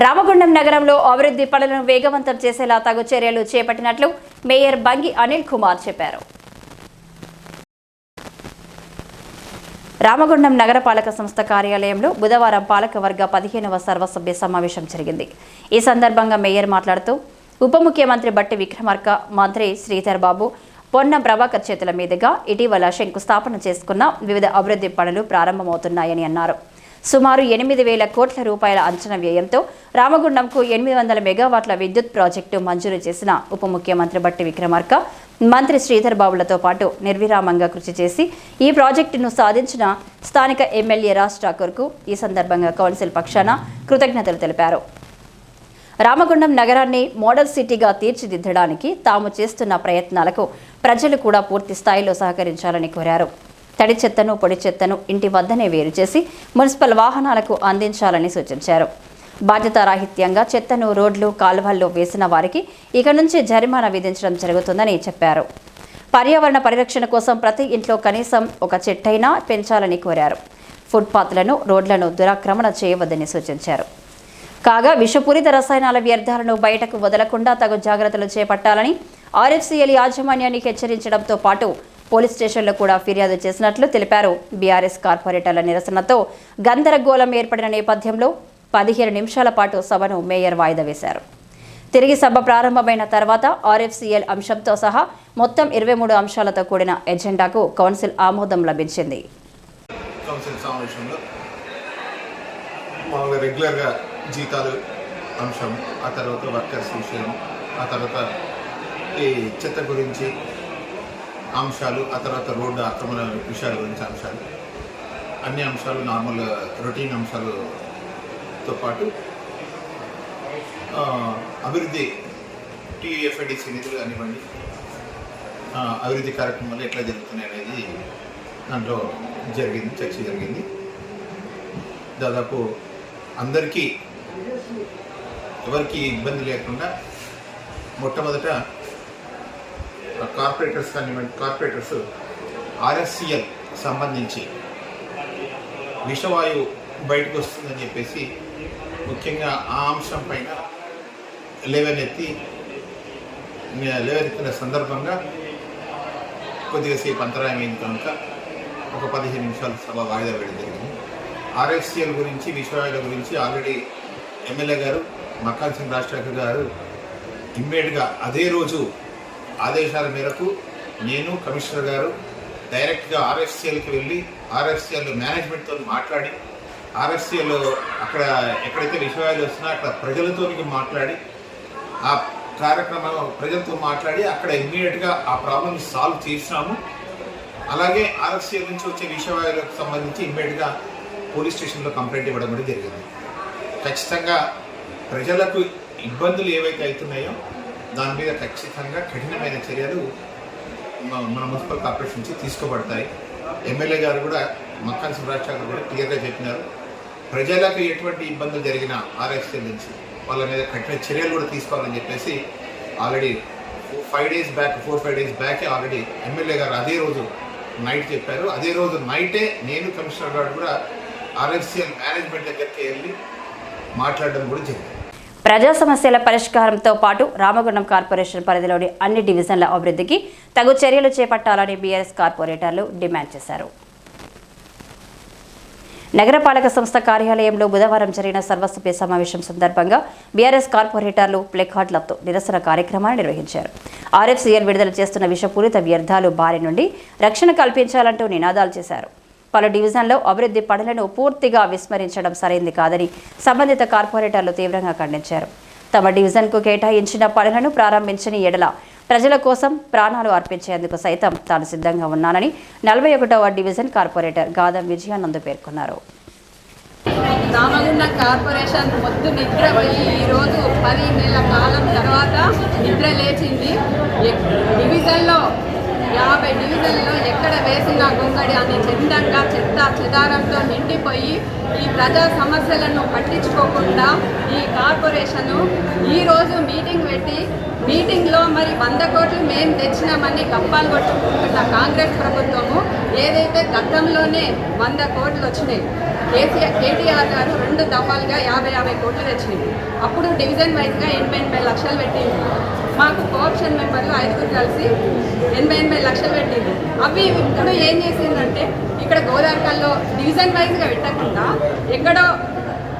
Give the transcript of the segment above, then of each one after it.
రామగుండం నగరంలో అభివృద్ధి పనులను వేగవంతం చేసేలా తగు చర్యలు చేపట్టినట్లు మేయర్ బంగి అనిల్ కుమార్ చెప్పారు. రామగుండం నగరపాలక సంస్థ కార్యాలయంలో బుధవారం పాలకవర్గ పదిహేనవ సర్వసభ్య సమావేశం జరిగింది. ఈ సందర్భంగా మేయర్ మాట్లాడుతూ ఉప ముఖ్యమంత్రి బట్టి విక్రమార్క మంత్రి శ్రీధర్ బాబు పొన్న ప్రభాకర్ చేతుల మీదుగా ఇటీవల శంకుస్థాపన చేసుకున్న వివిధ అభివృద్ధి పనులు ప్రారంభమవుతున్నాయని అన్నారు. సుమారు ఎనిమిది వేల కోట్ల రూపాయల అంచనా వ్యయంతో రామగుండంకు ఎనిమిది వందల మెగావాట్ల విద్యుత్ ప్రాజెక్టు మంజూరు చేసిన ఉప ముఖ్యమంత్రి బట్టి విక్రమార్క మంత్రి శ్రీధర్ బాబులతో పాటు నిర్విరామంగా కృషి చేసి ఈ ప్రాజెక్టును సాధించిన స్థానిక ఎమ్మెల్యే రాజ్ ఠాకూర్కు ఈ సందర్భంగా కౌన్సిల్ పక్షాన కృతజ్ఞతలు తెలిపారు. రామగుండం నగరాన్ని మోడల్ సిటీగా తీర్చిదిద్దడానికి తాము చేస్తున్న ప్రయత్నాలకు ప్రజలు కూడా పూర్తి స్థాయిలో సహకరించాలని కోరారు. తడి చెత్తను పొడి చెత్తను ఇంటి వద్దనే వేరు చేసి మున్సిపల్ వాహనాలకు అందించాలని సూచించారు. బాధ్యతారాహిత్యంగా చెత్తను రోడ్లు కాలువల్లో వేసిన వారికి ఇక నుంచి జరిమానా విధించడం జరుగుతుందని చెప్పారు. పర్యావరణ పరిరక్షణ కోసం ప్రతి ఇంట్లో కనీసం ఒక చెట్టైనా పెంచాలని కోరారు. ఫుట్పాత్లను రోడ్లను దురాక్రమణ చేయవద్దని సూచించారు. కాగా విషపూరిత రసాయనాల వ్యర్థాలను బయటకు వదలకుండా తగు జాగ్రత్తలు చేపట్టాలని ఆర్ఎఫ్సీఎల్ యాజమాన్యానికి హెచ్చరించడంతో పాటు పోలీస్ స్టేషన్లో కూడా ఫిర్యాదు చేసినట్లు తెలిపారు. బీఆర్ఎస్ కార్పొరేటర్ల నిరసనతో గందరగోళం ఏర్పడిన నేపథ్యంలో పదిహేను నిమిషాల పాటు సభను మేయర్ వాయిదా వేశారు. తిరిగి సభ ప్రారంభమైన తర్వాత ఆర్ఎఫ్సిఎల్ అంశంతో సహా మొత్తం ఇరవై మూడు అంశాలతో కూడిన ఎజెండాకు కౌన్సిల్ ఆమోదం లభించింది. కౌన్సిల్ సమావేశంలో మామూలుగా రెగ్యులర్గా జీతాలు అంశం ఆ తర్వాత వర్కర్స్ విషయం ఆ తర్వాత ఈ చెత్త గురించి అంశాలు ఆ తర్వాత రోడ్డు అక్రమణ విషయాల గురించి అంశాలు. అన్ని అంశాలు నార్మల్ రొటీన్ అంశాలతో పాటు అభివృద్ధి టీఎఫ్ఐడిసి నిధులు కానివ్వండి అభివృద్ధి కార్యక్రమాలు ఎట్లా జరుగుతున్నాయి అనేది దాంట్లో జరిగింది చర్చ జరిగింది. దాదాపు అందరికీ ఎవరికి ఇబ్బంది లేకుండా మొట్టమొదట కార్పొరేటర్స్ కానివ్వండి కార్పొరేటర్స్ ఆర్ఎస్సిఎల్ సంబంధించి విషవాయువు బయటకు వస్తుందని చెప్పేసి ముఖ్యంగా ఆ అంశం పైన లేవనెత్తి లేవనెత్తిన సందర్భంగా కొద్దిగా సేపు అంతరాయం అయింది కనుక ఒక పదిహేను నిమిషాలు సభ వాయిదా వేయడం జరిగింది. ఆర్ఎఫ్సిఎల్ గురించి విశ్వవాయుల గురించి ఆల్రెడీ ఎమ్మెల్యే గారు మక్కాల్ సింగ్ రాజశేఖర్ గారు ఇమ్మీడియట్గా అదే రోజు ఆదేశాల మేరకు నేను కమిషనర్ గారు డైరెక్ట్గా ఆర్ఎఫ్సిఎల్కి వెళ్ళి ఆర్ఎఫ్సిఎల్ మేనేజ్మెంట్తో మాట్లాడి ఆర్ఎఫ్సిఎల్ అక్కడ ఎక్కడైతే విషయాలు వస్తున్నా అక్కడ ప్రజలతో మాట్లాడి ఆ కార్యక్రమం ప్రజలతో మాట్లాడి అక్కడ ఇమ్మీడియట్గా ఆ ప్రాబ్లమ్ సాల్వ్ చేసినాము. అలాగే ఆర్ఎఫ్సిఎల్ నుంచి వచ్చే విషయాలకు సంబంధించి ఇమ్మీడియట్గా పోలీస్ స్టేషన్లో కంప్లైంట్ ఇవ్వడం కూడా జరిగింది. ఖచ్చితంగా ప్రజలకు ఇబ్బందులు ఏవైతే అవుతున్నాయో దాని మీద ఖచ్చితంగా కఠినమైన చర్యలు మన మున్సిపల్ కార్పొరేషన్ నుంచి తీసుకోబడతాయి. ఎమ్మెల్యే గారు కూడా మక్కాన్ శివరాజ్ గారు కూడా క్లియర్గా చెప్పినారు. ప్రజలకు ఎటువంటి ఇబ్బందులు జరిగిన ఆర్ఎఫ్సిఎల్ నుంచి వాళ్ళ మీద కఠిన చర్యలు కూడా తీసుకోవాలని చెప్పేసి already five days back four five days బ్యాకే already MLA గారు అదే రోజు నైట్ చెప్పారు. అదే రోజు నైటే నేను కమిషనర్ గారు కూడా ఆర్ఎఫ్సిఎల్ మేనేజ్మెంట్ దగ్గరికి వెళ్ళి మాట్లాడడం కూడా జరిగింది. ప్రజా సమస్యల పరిష్కారంతో పాటు రామగుండం కార్పొరేషన్ పరిధిలోని అన్ని డివిజన్ల అభివృద్ధికి తగు చర్యలు చేపట్టాలని బీఆర్ఎస్ కార్పొరేటర్లు డిమాండ్ చేశారు. నగరపాలక సంస్థ కార్యాలయంలో బుధవారం జరిగిన సర్వసభ్య సమావేశం సందర్భంగా బీఆర్ఎస్ కార్పొరేటర్లు ప్లెకార్డులతో నిరసన కార్యక్రమాన్ని నిర్వహించారు. ఆర్ఎఫ్సీఎల్ విడుదల చేస్తున్న విషపూరిత వ్యర్థాలు బారి నుండి రక్షణ కల్పించాలంటూ నినాదాలు చేశారు. పలు డివిజన్లో అభివృద్ధి పనులను పూర్తిగా విస్మరించడం సరైంది కాదని సంబంధిత కార్పొరేటర్లు తీవ్రంగా ఖండించారు. తమ డివిజన్కు కేటాయించిన పనులను ప్రారంభించని ఎడల ప్రజల కోసం ప్రాణాలు అర్పించేందుకు సైతం తాను సిద్ధంగా ఉన్నానని నలభై ఒకటవ డివిజన్ కార్పొరేటర్ గాదం విజయానంద్ పేర్కొన్నారు. రామగుండం కార్పొరేషన్ పొద్దు నిద్ర పోయి ఈరోజు పది నెలల కాలం తర్వాత నిద్ర లేచింది. డివిజన్లో యాభై డివిజన్లో ఎక్కడ వేసిన గొంగడి అని చందంగా చెత్త చెదారంతో నిండిపోయి ఈ ప్రజా సమస్యలను పట్టించుకోకుండా ఈ కార్పొరేషను ఈరోజు మీటింగ్ పెట్టి మీటింగ్లో మరి వంద కోట్లు మేము తెచ్చినామని గప్పాలు కొట్టుకుంటున్న కాంగ్రెస్ ప్రభుత్వము ఏదైతే గతంలోనే వంద కోట్లు వచ్చినాయి కేసీఆర్ కేటీఆర్ గారు రెండు దఫాలుగా యాభై యాభై కోట్లు తెచ్చినాయి. అప్పుడు డివిజన్ వైజ్గా ఎనభై ఎనభై లక్షలు పెట్టింది మాకు కోఆప్షన్ మెంబర్లు ఐదుగురు కలిసి ఎనభై ఎనభై లక్షలు పెట్టింది అవి ఇప్పుడు ఏం చేసిందంటే ఇక్కడ గోదావరికల్లో డివిజన్ వైజ్గా పెట్టకుండా ఎక్కడో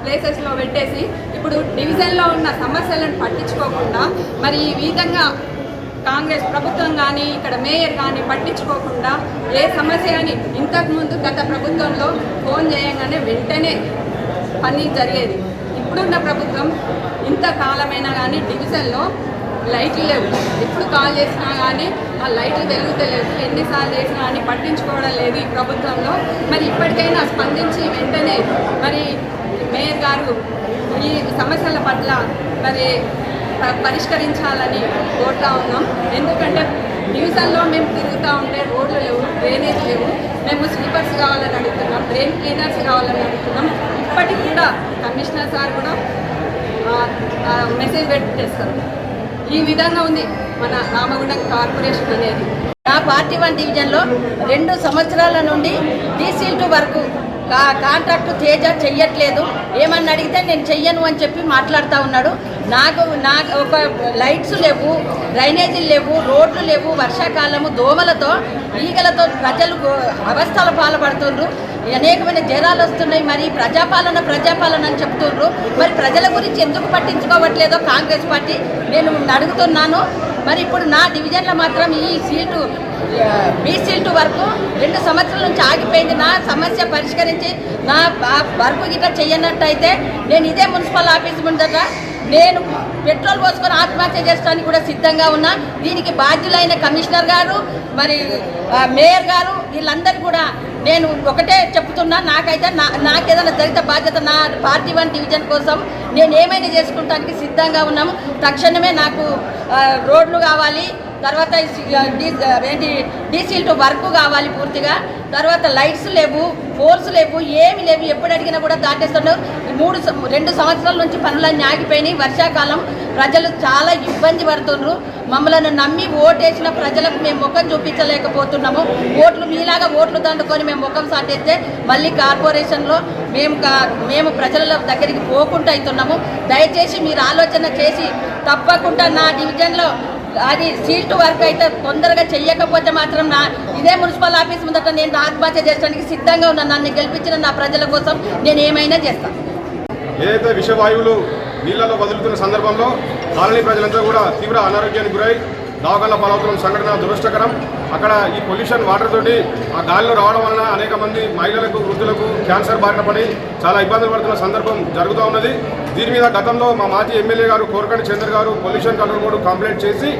ప్లేసెస్లో పెట్టేసి ఇప్పుడు డివిజన్లో ఉన్న సమస్యలను పట్టించుకోకుండా మరి ఈ విధంగా కాంగ్రెస్ ప్రభుత్వం కానీ ఇక్కడ మేయర్ కానీ పట్టించుకోకుండా ఏ సమస్య అని ఇంతకుముందు గత ప్రభుత్వంలో ఫోన్ చేయగానే వెంటనే పని జరిగేది. ఇప్పుడున్న ప్రభుత్వం ఇంత కాలమైనా కానీ డివిజన్లో లైట్లు లేవు. ఎప్పుడు కాల్ చేసినా కానీ ఆ లైట్లు వెలుగుతలేదు. ఎన్నిసార్లు చేసినా కానీ పట్టించుకోవడం లేదు ఈ ప్రభుత్వంలో. మరి ఇప్పటికైనా స్పందించి వెంటనే మరి మేయర్ గారు ఈ సమస్యల పట్ల మరి ప- పరిష్కరించాలని కోరుతా ఉన్నాం. ఎందుకంటే డివిజన్లో మేము తిరుగుతూ ఉంటే రోడ్లు లేవు డ్రైనేజ్ లేవు. మేము స్లీపర్స్ కావాలని అడుగుతున్నాం డ్రైన్ క్లీనర్స్ కావాలని అడుగుతున్నాం. ఇప్పటికి కూడా కమిషనర్ సార్ కూడా మెసేజ్ పెట్టేస్తారు. ఈ విధంగా ఉంది మన రామగుండం కార్పొరేషన్ అనేది. నా పార్టీ వన్ డివిజన్లో రెండు సంవత్సరాల నుండి డీసీల్టు వరకు కా తేజ చెయ్యట్లేదు. ఏమన్నా అడిగితే నేను చెయ్యను అని చెప్పి మాట్లాడుతూ ఉన్నాడు. నాకు నాకు ఒక లైట్స్ లేవు డ్రైనేజీలు లేవు రోడ్లు లేవు వర్షాకాలము దోమలతో ఈగలతో ప్రజలు గో- అవస్థల పాల్పడుతుండ్రు. అనేకమైన జ్వరాలు వస్తున్నాయి మరి ప్రజాపాలన ప్రజాపాలన అని చెప్తుండ్రు. మరి ప్రజల గురించి ఎందుకు పట్టించుకోవట్లేదో కాంగ్రెస్ పార్టీ నేను అడుగుతున్నాను. మరి ఇప్పుడు నా డివిజన్లో మాత్రం ఈ సీటు బీ సీటు వరకు రెండు సంవత్సరాల నుంచి ఆగిపోయింది. నా సమస్య పరిష్కరించి నా వర్క్ వర్క్ గిట్ట అయితే నేను ఇదే మున్సిపల్ ఆఫీస్ ముందట నేను పెట్రోల్ పోసుకొని ఆత్మహత్య చేసుకోవడానికి కూడా సిద్ధంగా ఉన్నా. దీనికి బాధ్యులైన కమిషనర్ గారు మరి మేయర్ గారు వీళ్ళందరూ కూడా నేను ఒకటే చెప్తున్నా. నాకైతే నా నాకేదైనా జరిగితే బాధ్యత నా పార్టీ వన్ డివిజన్ కోసం నేను ఏమైనా చేసుకుంటానికి సిద్ధంగా ఉన్నాము. తక్షణమే నాకు రోడ్లు కావాలి తర్వాత డీ- ఏంటి డీసీలతో టు వర్క్ కావాలి పూర్తిగా. తర్వాత లైట్స్ లేవు ఫోర్స్ లేవు ఏమి లేవు ఎప్పుడు అడిగినా కూడా దాటేస్తున్నారు మూడు రెండు సంవత్సరాల నుంచి పనులన్నీ ఆగిపోయినాయి. వర్షాకాలం ప్రజలు చాలా ఇబ్బంది పడుతున్నారు మమ్మల్ని నమ్మి ఓటేసిన ప్రజలకు మేము ముఖం చూపించలేకపోతున్నాము. ఓట్లు మీలాగా ఓట్లు దండుకొని మేము ముఖం సాటేస్తే మళ్ళీ కార్పొరేషన్లో మేము కా- మేము ప్రజల దగ్గరికి పోకుండా అవుతున్నాము. దయచేసి మీరు ఆలోచన చేసి తప్పకుండా నా డివిజన్లో అది సీటు వర్క్ అయితే తొందరగా చెయ్యకపోతే మాత్రం నా ఇదే మున్సిపల్ ఆఫీస్ ముందట నేను ఆత్మహత్య చేసడానికి సిద్ధంగా ఉన్నాను నన్ను గెలిపించిన నా ప్రజల కోసం నేను ఏమైనా చేస్తాను ఏదైతే విషవాయువులు నీళ్ళలో వదులుతున్న సందర్భంలో కాలనీ ప్రజలంతా కూడా తీవ్ర అనారోగ్యానికి గురై దవాఖాన పాలవుతున్న సంఘటన దురదృష్టకరం. అక్కడ ఈ పొల్యూషన్ వాటర్ తోటి ఆ గాలిలో రావడం వలన అనేక మంది మహిళలకు వృద్ధులకు క్యాన్సర్ బారిన పడి చాలా ఇబ్బందులు పడుతున్న సందర్భం జరుగుతూ ఉన్నది. దీని మీద గతంలో మా మాజీ ఎమ్మెల్యే గారు కోరకండి చంద్ర గారు పొల్యూషన్ కంట్రోల్ బోర్డు కంప్లైంట్ చేసి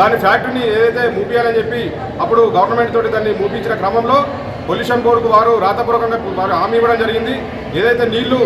దాని ఫ్యాక్టరీని ఏదైతే మూపియాలని చెప్పి అప్పుడు గవర్నమెంట్ తోటి దాన్ని మూపించిన క్రమంలో పొల్యూషన్ బోర్డుకు వారు రాతపూర్వకంగా వారు హామీ ఇవ్వడం జరిగింది. ఏదైతే నీళ్ళు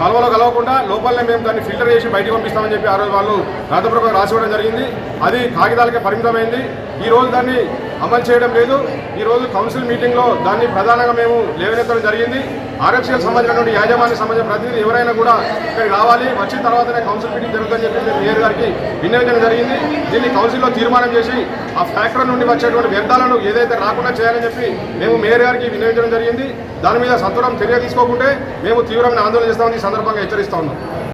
కాలువలో కలవకుండా లోపలనే మేము దాన్ని ఫిల్టర్ చేసి బయటకు పంపిస్తామని చెప్పి ఆ రోజు వాళ్ళు రాతపూర్వకంగా రాసి ఇవ్వడం జరిగింది. అది కాగితాలకే పరిమితమైంది. ఈ రోజు దాన్ని అమలు చేయడం లేదు. ఈరోజు కౌన్సిల్ మీటింగ్లో దాన్ని ప్రధానంగా మేము లేవనెత్తడం జరిగింది. ఆర్ఎఫ్సీఎల్ సంబంధించినటువంటి యాజమాన్య సంబంధించిన ప్రతినిధి ఎవరైనా కూడా ఇక్కడికి రావాలి. వచ్చిన తర్వాతనే కౌన్సిల్ మీటింగ్ జరుగుతుందని చెప్పి మేము మేయర్ గారికి వినియోగించడం జరిగింది. దీన్ని కౌన్సిల్లో తీర్మానం చేసి ఆ ఫ్యాక్టరీ నుండి వచ్చేటువంటి వ్యర్థాలను ఏదైతే రాకుండా చేయాలని చెప్పి మేము మేయర్ గారికి వినియోగించడం జరిగింది. దాని మీద సత్వరం చర్య తీసుకోకుంటే మేము తీవ్రమైన ఆందోళన చేస్తామని ఈ సందర్భంగా హెచ్చరిస్తా ఉన్నాం.